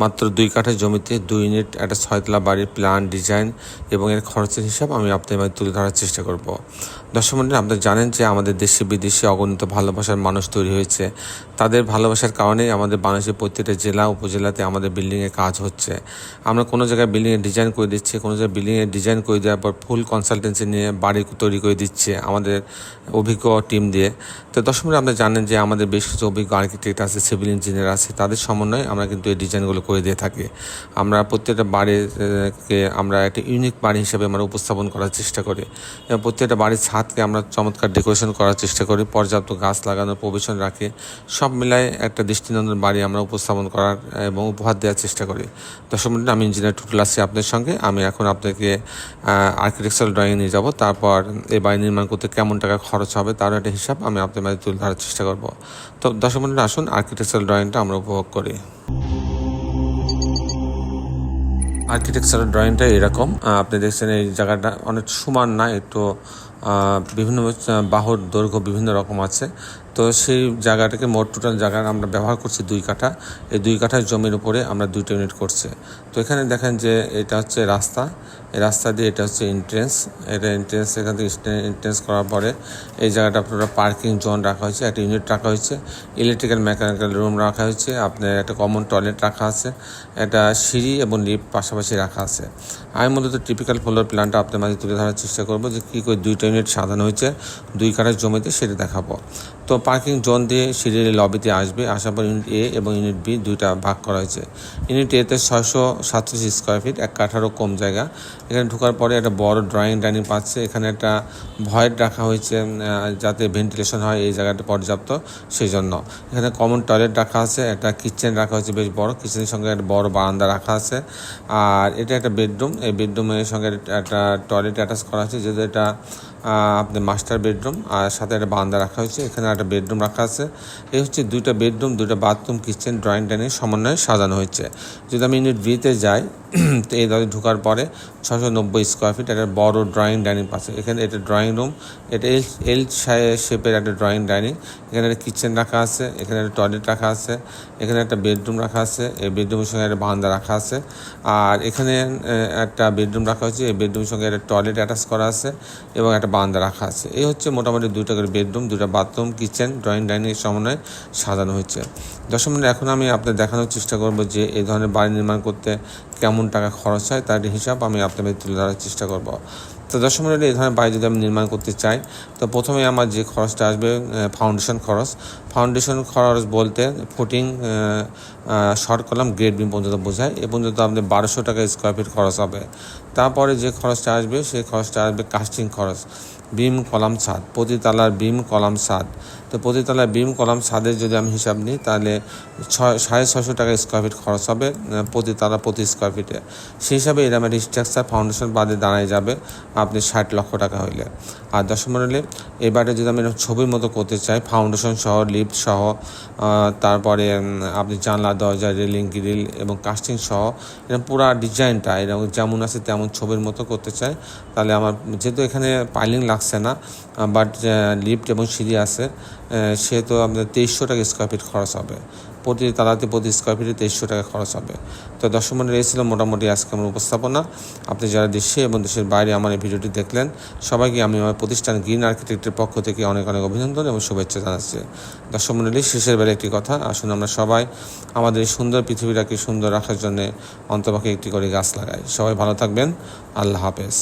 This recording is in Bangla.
মাত্র দুই কাঠা জমিতে দুই ইউনিট, একটা ছয়তলা বাড়ির প্ল্যান, ডিজাইন এবং এর খরচের হিসাব আমি আপনাদের মাঝে তুলে ধরার চেষ্টা করব। দর্শক মণ্ডলী, আপনারা জানেন যে আমাদের দেশে বিদেশে অগণিত ভালোবাসার মানুষ তৈরি হয়েছে। তাদের ভালোবাসার কারণেই আমাদের বাংলাদেশের প্রত্যেকটা জেলা, উপজেলাতে আমাদের বিল্ডিংয়ে কাজ হচ্ছে। আমরা কোনো জায়গায় বিল্ডিংয়ের ডিজাইন করে দিচ্ছি, কোনো জায়গায় বিল্ডিংয়ের ডিজাইন করে দেওয়ার পর ফুল কনসালটেন্সি নিয়ে বাড়ি তৈরি করে দিচ্ছে আমাদের অভিজ্ঞ টিম দিয়ে। তো দর্শক মণ্ডলী, আপনারা জানেন যে আমাদের বেশ কিছু অভিজ্ঞ আর্কিটেক্ট আছে সিভিল ইঞ্জিনিয়ার আছে, তাদের সমন্বয়ে আমরা কিন্তু এই ডিজাইনগুলো করে দিয়ে থাকি। আমরা প্রত্যেকটা বাড়িকে আমরা একটা ইউনিক বাড়ি হিসেবে আমরা উপস্থাপন করার চেষ্টা করি। এবং প্রত্যেকটা বাড়ির ছাদকে আমরা চমৎকার ডেকোরেশন করার চেষ্টা করি, পর্যাপ্ত গাছ লাগানোর প্রবেশন রাখে। সব মিলায় একটা দৃষ্টিনন্দন বাড়ি আমরা উপস্থাপন করার এবং উপহার দেওয়ার চেষ্টা করি। দর্শক মণ্ডলী আমি ইঞ্জিনিয়ার টুটুল আছি আপনার সঙ্গে। আমি এখন আপনাকে আর্কিটেকচারাল ড্রয়িং নিয়ে যাব। তারপর এই বাড়ি নির্মাণ করতে কেমন টাকা খরচ হবে তার একটা হিসাব আমি আপনার মাঝে তুলে ধরার চেষ্টা করব। তো দর্শক মণ্ডলী আসুন আর্কিটেকচারাল ড্রয়িংটা আমরা উপভোগ করি। আর্কিটেকচারাল ড্রয়িংটা এরকম। আপনি দেখছেন এই জায়গাটা অনেক সমান না, একটু বিভিন্ন বাহুর দৈর্ঘ্য বিভিন্ন রকম আছে। তো সেই জায়গাটাকে মোট টোটাল জায়গা আমরা ব্যবহার করছি দুই কাঠা। এই দুই কাঠার জমির উপরে আমরা দুইটা ইউনিট করছি। তো এখানে দেখেন যে এটা হচ্ছে রাস্তা। এই রাস্তা দিয়ে এটা হচ্ছে এন্ট্রেন্স এটা এন্ট্রেন্স এখান থেকে এন্ট্রেন্স করার পরে এই জায়গাটা পুরো পার্কিং জোন রাখা হয়েছে। একটা ইউনিট রাখা হয়েছে। ইলেকট্রিক্যাল মেকানিক্যাল রুম রাখা হয়েছে। আপনার একটা কমন টয়লেট রাখা আছে। একটা সিঁড়ি এবং লিফট পাশাপাশি রাখা আছে। আমি মূলত টিপিক্যাল ফ্লোর প্ল্যানটা আপনার মাঝে তুলে ধরার চেষ্টা করব যে কী করে দুইটা ইউনিট সাজানো হয়েছে। দুই কাঠার জমিতে সেটা দেখাবো। তো পার্কিং জোন দিয়ে সিঁড়ির লবিতে আসবে। আসার পর ইউনিট এ এবং ইউনিট বি দুইটা ভাগ করা হয়েছে। ইউনিট এতে ছয়শো সাতত্রিশ স্কোয়ার ফিট এক কাঠারও কম জায়গা। এখানে ঢোকার পরে একটা বড় ড্রয়িং ডাইনিং পাচ্ছে। এখানে একটা ভয়েড রাখা হয়েছে যাতে ভেন্টিলেশন হয় এই জায়গাটা পর্যাপ্ত সেই জন্য এখানে কমন টয়লেট রাখা আছে, একটা কিচেন রাখা হয়েছে, বেশ বড়। কিচেনের সঙ্গে একটা বড় বারান্দা রাখা আছে। আর এটা একটা বেডরুম এই বেডরুমের সঙ্গে একটা টয়লেট অ্যাটাচ করা আছে, যেহেতু এটা আপনার মাস্টার বেডরুম আর সাথে একটা বান্দা রাখা হয়েছে। এখানে একটা বেডরুম রাখা আছে। এই হচ্ছে দুইটা বেডরুম দুইটা বাথরুম কিচেন ড্রয়িং ডাইনিং সমন্বয়ে সাজানো হয়েছে। যদি আমি ইউনিট বিতে যাই তো এই দলে ঢোকার পরে ছশো নব্বই স্কোয়ার ফিট একটা বড় ড্রয়িং ডাইনিং পাশে। এখানে এটা ড্রয়িং রুম এটা এল এল শেপের একটা ড্রয়িং ডাইনিং এখানে একটা কিচেন রাখা আছে, এখানে একটা টয়লেট রাখা আছে, এখানে একটা বেডরুম রাখা আছে, এই বেডরুমের সঙ্গে একটা বারান্দা রাখা আছে। আর এখানে একটা বেডরুম রাখা হয়েছে, এই বেডরুমের সঙ্গে একটা টয়লেট অ্যাটাচ করা আছে এবং একটা বারান্দা রাখা আছে। এই হচ্ছে মোটামুটি দুইটা করে বেডরুম দুটা বাথরুম কিচেন ড্রয়িং ডাইনিং সমন্বয়ে সাজানো হয়েছে। দশম এখন আমি আপনাদের দেখানোর চেষ্টা করব যে এই ধরনের বাড়ি নির্মাণ করতে কেমন টাকা খরচ হয় তার হিসাব আমি আপনাদের তুলে ধরার চেষ্টা করব। তো দশম মিনিট এই ধরনের বাড়ি যদি আমি নির্মাণ করতে চাই তো প্রথমে আমার যে খরচটা আসবে ফাউন্ডেশন খরচ। ফাউন্ডেশন খরচ বলতে footing short column grade beam পর্যন্ত বোঝায়। এ পর্যন্ত আপনাদের বারোশো টাকা স্কোয়ার ফিট খরচ হবে। তারপরে যে খরচটা আসবে সেই খরচটা আসবে কাস্টিং খরচ। বিম কলাম ছাদ। প্রতি তালার বিম কলাম ছাদ। তো প্রতি তালার বিম কলাম ছাদের যদি আমি হিসাব নিই তাহলে ছয় সাড়ে ছশো টাকা স্কোয়ার ফিট খরচ হবে আহ, প্রতি তালা প্রতি স্কোয়ার ফিটে সেই হিসাবে এরকম একটা স্ট্রাকচার ফাউন্ডেশন বাদে দাঁড়ায় যাবে। আপনি ষাট লক্ষ টাকা হইলে আর দশম মডেলে এবারে যদি আমি ছবির মতো করতে চাই ফাউন্ডেশন সহ লিফট সহ তারপরে আপনি জানলা, দরজা রেলিং গ্রিল এবং কাস্টিং সহ, এরকম পুরা ডিজাইনটা এরকম যেমন আছে তেমন ছবির মতো করতে চাই, তাহলে আমার যেহেতু এখানে পাইলিং লাগছে না বাট লিফট এবং সিঁড়ি আছে সেহেতু আপনার তেইশশো টাকা স্কোয়ার ফিট খরচ হবে। প্রতি তালাতে প্রতি স্কোয়ার ফিটে তেইশশো টাকা খরচ হবে। তো দর্শক মন্ডলী, এই ছিল মোটামুটি আজকে আমার উপস্থাপনা। আপনি যারা দেশে এবং দেশের বাইরে আমার এই ভিডিওটি দেখলেন, সবাইকে আমি আমার প্রতিষ্ঠান গ্রিন আর্কিটেক্টের পক্ষ থেকে অনেক অনেক অভিনন্দন এবং শুভেচ্ছা জানাচ্ছি। দর্শক মন্ডলী, শেষের বেলা একটি কথা, আসুন আমরা সবাই আমাদের এই সুন্দর পৃথিবীটাকে সুন্দর রাখার জন্য অন্তপক্ষে একটি করে গাছ লাগাই। সবাই ভালো থাকবেন। আল্লাহ হাফেজ।